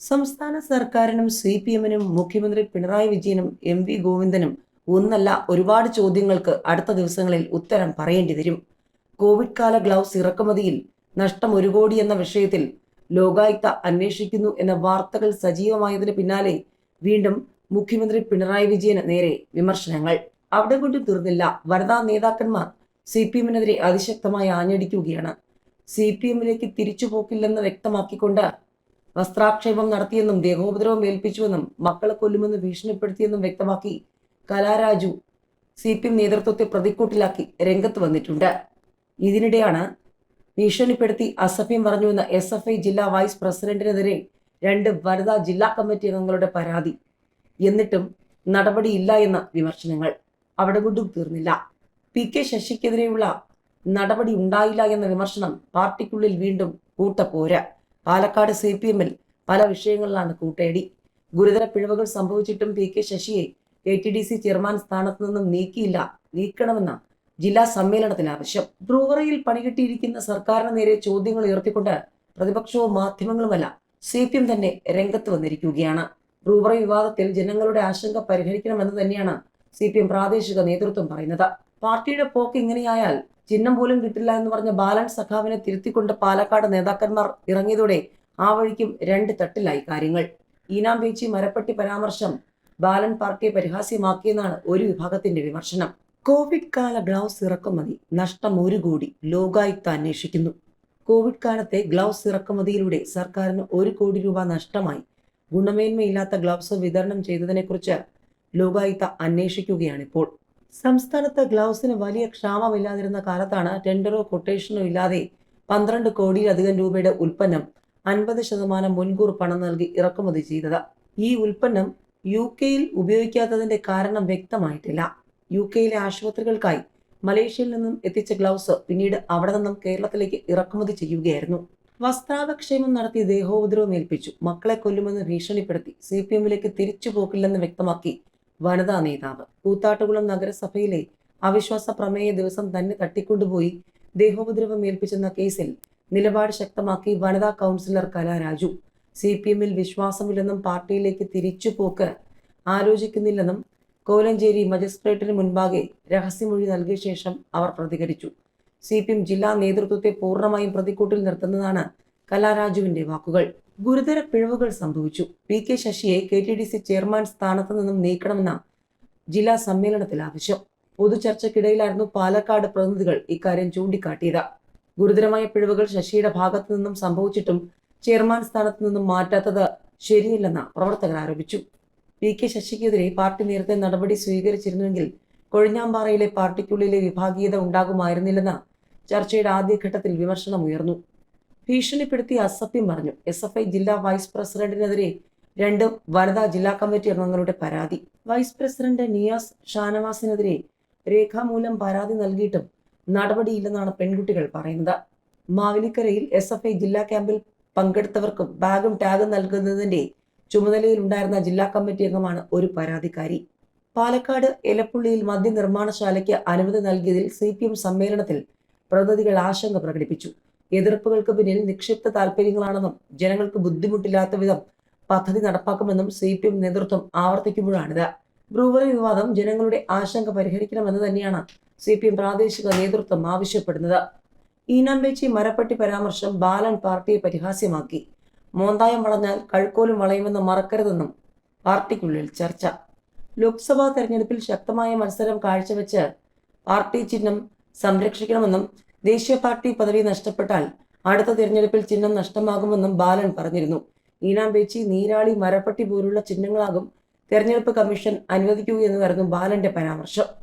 സംസ്ഥാന സർക്കാരിനും C P എമ്മിനും മുഖ്യമന്ത്രി പിണറായി വിജയനും എം വി ഗോവിന്ദനും ഒന്നല്ല ഒരുപാട് ചോദ്യങ്ങൾക്ക് അടുത്ത ദിവസങ്ങളിൽ ഉത്തരം പറയേണ്ടി വരും. കോവിഡ് കാല ഗ്ലൗസ് ഇറക്കുമതിയിൽ നഷ്ടം ഒരു കോടി എന്ന വിഷയത്തിൽ ലോകായുക്ത അന്വേഷിക്കുന്നു എന്ന വാർത്തകൾ സജീവമായതിന് പിന്നാലെ വീണ്ടും മുഖ്യമന്ത്രി പിണറായി വിജയന് നേരെ വിമർശനങ്ങൾ. അവിടെ കൊണ്ട് തീർന്നില്ല. വനിതാ നേതാക്കന്മാർ സി പി എമ്മിനെതിരെ അതിശക്തമായി ആഞ്ഞടിക്കുകയാണ്. സി പി എമ്മിലേക്ക് തിരിച്ചുപോക്കില്ലെന്ന് വ്യക്തമാക്കിക്കൊണ്ട് വസ്ത്രാക്ഷേപം നടത്തിയെന്നും ദേഹോപദ്രവം ഏൽപ്പിച്ചുവെന്നും മക്കളെ കൊല്ലുമെന്ന് ഭീഷണിപ്പെടുത്തിയെന്നും വ്യക്തമാക്കി കലാരാജു സി പി എം നേതൃത്വത്തെ പ്രതിക്കൂട്ടിലാക്കി രംഗത്ത് വന്നിട്ടുണ്ട്. ഇതിനിടെയാണ് ഭീഷണിപ്പെടുത്തി അസഭ്യം പറഞ്ഞുവെന്ന എസ് എഫ് ഐ ജില്ലാ വൈസ് പ്രസിഡന്റിനെതിരെ രണ്ട് വനിതാ ജില്ലാ കമ്മിറ്റി അംഗങ്ങളുടെ പരാതി. എന്നിട്ടും നടപടിയില്ല എന്ന വിമർശനങ്ങൾ. അവിടെ കൊണ്ടും തീർന്നില്ല. പി കെ ശശിക്കെതിരെയുള്ള നടപടി ഉണ്ടായില്ല എന്ന വിമർശനം പാർട്ടിക്കുള്ളിൽ വീണ്ടും കൂട്ടപ്പോര. പാലക്കാട് സി പി എമ്മിൽ പല വിഷയങ്ങളിലാണ് കൂട്ടയടി ഗുരുതര പിഴവുകൾ സംഭവിച്ചിട്ടും പി കെ ശശിയെ K T D C chairman സ്ഥാനത്ത് നിന്നും നീക്കിയില്ല. നീക്കണമെന്ന ജില്ലാ സമ്മേളനത്തിൽ ആവശ്യം. ബ്രൂവറിയിൽ പണികിട്ടിയിരിക്കുന്ന സർക്കാരിന് നേരെ ചോദ്യങ്ങൾ ഉയർത്തിക്കൊണ്ട് പ്രതിപക്ഷവും മാധ്യമങ്ങളുമല്ല സി പി എം തന്നെ രംഗത്ത് വന്നിരിക്കുകയാണ്. ബ്രൂവറി വിവാദത്തിൽ ജനങ്ങളുടെ ആശങ്ക പരിഹരിക്കണമെന്ന് തന്നെയാണ് സി പി എം പ്രാദേശിക നേതൃത്വം പറയുന്നത്. പാർട്ടിയുടെ പോക്ക് ഇങ്ങനെയായാൽ ചിഹ്നം പോലും കിട്ടില്ല എന്ന് പറഞ്ഞ ബാലൻ സഖാവിനെ തിരുത്തിക്കൊണ്ട് പാലക്കാട് നേതാക്കന്മാർ ഇറങ്ങിയതോടെ ആ വഴിക്കും രണ്ട് തട്ടിലായി കാര്യങ്ങൾ. ഈനാം ബീച്ചി മരപ്പട്ടി പരാമർശം ബാലൻ പാർട്ടിയെ പരിഹാസ്യമാക്കിയെന്നാണ് ഒരു വിഭാഗത്തിന്റെ വിമർശനം. കോവിഡ് കാല ഗ്ലൗസ് ഇറക്കുമതി നഷ്ടം ഒരു കോടി ലോകായുക്ത അന്വേഷിക്കുന്നു. കോവിഡ് കാലത്തെ ഗ്ലൗസ് ഇറക്കുമതിയിലൂടെ സർക്കാരിന് ഒരു കോടി രൂപ നഷ്ടമായി. ഗുണമേന്മയില്ലാത്ത ഗ്ലൗസ് വിതരണം ചെയ്തതിനെക്കുറിച്ച് ലോകായുക്ത അന്വേഷിക്കുകയാണിപ്പോൾ. സംസ്ഥാനത്ത് ഗ്ലൗസിന് വലിയ ക്ഷാമമില്ലാതിരുന്ന കാലത്താണ് ടെൻഡറോ കൊട്ടേഷനോ ഇല്ലാതെ പന്ത്രണ്ട് കോടിയിലധികം രൂപയുടെ ഉൽപ്പന്നം അൻപത് ശതമാനം മുൻകൂർ പണം നൽകി ഇറക്കുമതി ചെയ്തത്. ഈ ഉൽപ്പന്നം യു കെയിൽ ഉപയോഗിക്കാത്തതിന്റെ കാരണം വ്യക്തമായിട്ടില്ല. യു കെയിലെ ആശുപത്രികൾക്കായി മലേഷ്യയിൽ നിന്നും എത്തിച്ച ഗ്ലൗസ് പിന്നീട് അവിടെ നിന്നും കേരളത്തിലേക്ക് ഇറക്കുമതി ചെയ്യുകയായിരുന്നു. വസ്ത്രാപക്ഷേമം നടത്തി ദേഹോപദ്രവം ഏൽപ്പിച്ചു. മക്കളെ കൊല്ലുമെന്ന് ഭീഷണിപ്പെടുത്തി. സി പി എമ്മിലേക്ക് തിരിച്ചു പോക്കില്ലെന്ന് വ്യക്തമാക്കി വനിതാ നേതാവ്. കൂത്താട്ടുകുളം നഗരസഭയിലെ അവിശ്വാസ പ്രമേയ ദിവസം തന്നെ തട്ടിക്കൊണ്ടുപോയി. ദേഹോപദ്രവം ഏൽപ്പിച്ചെന്ന കേസിൽ നിലപാട് ശക്തമാക്കി വനിതാ കൗൺസിലർ കലാരാജു സി പി എമ്മിൽ വിശ്വാസമില്ലെന്നും പാർട്ടിയിലേക്ക് തിരിച്ചുപോക്ക് ആലോചിക്കുന്നില്ലെന്നും കോലഞ്ചേരി മജിസ്ട്രേറ്റിന് മുൻപാകെ രഹസ്യമൊഴി നൽകിയ ശേഷം അവർ പ്രതികരിച്ചു. സി പി എം ജില്ലാ നേതൃത്വത്തെ പൂർണമായും പ്രതിക്കൂട്ടിൽ നിർത്തുന്നതാണ് കലാരാജുവിന്റെ വാക്കുകൾ. ഗുരുതര പിഴവുകൾ സംഭവിച്ചു. പി കെ ശശിയെ K T D C chairman സ്ഥാനത്ത് നിന്നും നീക്കണമെന്ന ജില്ലാ സമ്മേളനത്തിൽ ആവശ്യം. പൊതുചർച്ചയ്ക്കിടയിലായിരുന്നു പാലക്കാട് പ്രതിനിധികൾ ഇക്കാര്യം ചൂണ്ടിക്കാട്ടിയത്. ഗുരുതരമായ പിഴവുകൾ ശശിയുടെ ഭാഗത്തു നിന്നും സംഭവിച്ചിട്ടും ചെയർമാൻ സ്ഥാനത്ത് നിന്നും മാറ്റാത്തത് ശരിയല്ലെന്ന് പ്രവർത്തകർ ആരോപിച്ചു. പി കെ ശശിക്കെതിരെ പാർട്ടി നേരത്തെ നടപടി സ്വീകരിച്ചിരുന്നുവെങ്കിൽ കൊഴിഞ്ഞാമ്പാറയിലെ പാർട്ടിക്കുള്ളിലെ വിഭാഗീയത ഉണ്ടാകുമായിരുന്നില്ലെന്ന് ചർച്ചയുടെ ആദ്യഘട്ടത്തിൽ വിമർശനം ഉയർന്നു ഭീഷണിപ്പെടുത്തി അസഭ്യം പറഞ്ഞു. എസ് എഫ് ഐ ജില്ലാ വൈസ് പ്രസിഡന്റിനെതിരെ രണ്ട് വനിതാ ജില്ലാ കമ്മിറ്റി അംഗങ്ങളുടെ പരാതി. വൈസ് പ്രസിഡന്റ് നിയാസ് ഷാനവാസിനെതിരെ രേഖാമൂലം പരാതി നൽകിയിട്ടും നടപടിയില്ലെന്നാണ് പെൺകുട്ടികൾ പറയുന്നത്. മാവിലിക്കരയിൽ എസ് എഫ് ഐ ജില്ലാ ക്യാമ്പിൽ പങ്കെടുത്തവർക്കും ബാഗും ടാഗും നൽകുന്നതിന്റെ ചുമതലയിലുണ്ടായിരുന്ന ജില്ലാ കമ്മിറ്റി അംഗമാണ് ഒരു പരാതിക്കാരി. പാലക്കാട് എലപ്പുള്ളിയിൽ മദ്യനിർമ്മാണശാലയ്ക്ക് അനുമതി നൽകിയതിൽ സി പി എം സമ്മേളനത്തിൽ പ്രതിനിധികൾ ആശങ്ക പ്രകടിപ്പിച്ചു. എതിർപ്പുകൾക്ക് പിന്നിൽ നിക്ഷിപ്ത താല്പര്യങ്ങളാണെന്നും ജനങ്ങൾക്ക് ബുദ്ധിമുട്ടില്ലാത്ത വിധം പദ്ധതി നടപ്പാക്കുമെന്നും സി പി എം നേതൃത്വം ആവർത്തിക്കുമ്പോഴാണിത്. ബ്രൂവറി വിവാദം ജനങ്ങളുടെ ആശങ്ക പരിഹരിക്കണമെന്ന് തന്നെയാണ് സി പി എം പ്രാദേശിക നേതൃത്വം ആവശ്യപ്പെടുന്നത്. ഈനാമ്പേച്ചി മരപ്പട്ടി പരാമർശം ബാലൻ പാർട്ടിയെ പരിഹാസ്യമാക്കി. മോന്തായം വളഞ്ഞാൽ കഴുക്കോലും വളയുമെന്ന് മറക്കരുതെന്നും പാർട്ടിക്കുള്ളിൽ ചർച്ച. ലോക്സഭാ തെരഞ്ഞെടുപ്പിൽ ശക്തമായ മത്സരം കാഴ്ചവെച്ച് പാർട്ടി ചിഹ്നം സംരക്ഷിക്കണമെന്നും ദേശീയ പാർട്ടി പദവി നഷ്ടപ്പെട്ടാൽ അടുത്ത തിരഞ്ഞെടുപ്പിൽ ചിഹ്നം നഷ്ടമാകുമെന്നും ബാലൻ പറഞ്ഞിരുന്നു. ഈനാമ്പേച്ചി നീരാളി മരപ്പട്ടി പോലുള്ള ചിഹ്നങ്ങളാകും തെരഞ്ഞെടുപ്പ് കമ്മീഷൻ അനുവദിക്കൂ എന്നായിരുന്നു ബാലന്റെ പരാമർശം.